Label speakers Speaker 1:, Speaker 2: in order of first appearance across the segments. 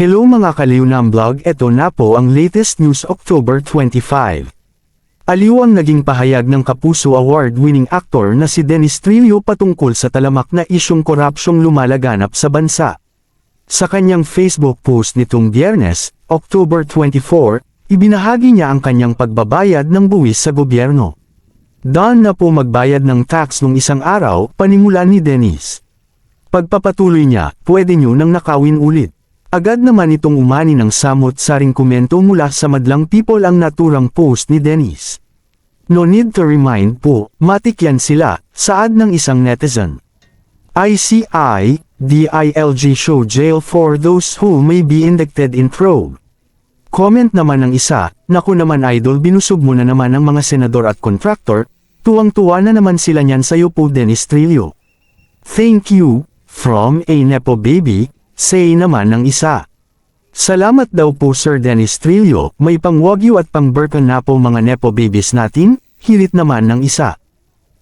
Speaker 1: Hello mga kaliw ng vlog, eto na po ang latest news October 25. Aliw ang naging pahayag ng Kapuso Award-winning actor na si Dennis Trillo patungkol sa talamak na isyong korupsyong lumalaganap sa bansa. Sa kanyang Facebook post nitong biyernes, October 24, ibinahagi niya ang kanyang pagbabayad ng buwis sa gobyerno. Daan na po magbayad ng tax nung isang araw, panimula ni Dennis. Pagpapatuloy niya, pwede nyo nang nakawin ulit. Agad naman itong umani ng samot-saring komento mula sa madlang people ang naturang post ni Dennis. No need to remind po, matik yan sila, saad ng isang netizen. ICI, DILG show jail for those who may be indicted in probe. Comment naman ng isa, naku naman idol binusog mo na naman ang mga senador at contractor, tuwang-tuwa na naman sila niyan sa'yo po Dennis Trillo. Thank you, from a Nepo baby, say naman ng isa. Salamat daw po Sir Dennis Trillo, may pang Wagyu at pang Burton na po mga Nepo babies natin, hilit naman ng isa.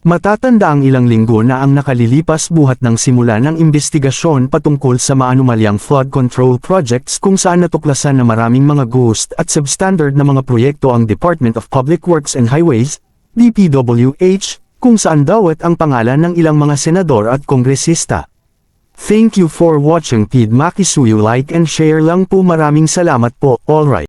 Speaker 1: Matatanda ang ilang linggo na ang nakalilipas buhat ng simula ng investigasyon patungkol sa maanumalyang flood control projects kung saan natuklasan na maraming mga ghost at substandard na mga proyekto ang Department of Public Works and Highways, DPWH, kung saan dawat ang pangalan ng ilang mga senador at kongresista. Thank you for watching. Pid Makisuyo like and share. Lang po maraming salamat po, alright.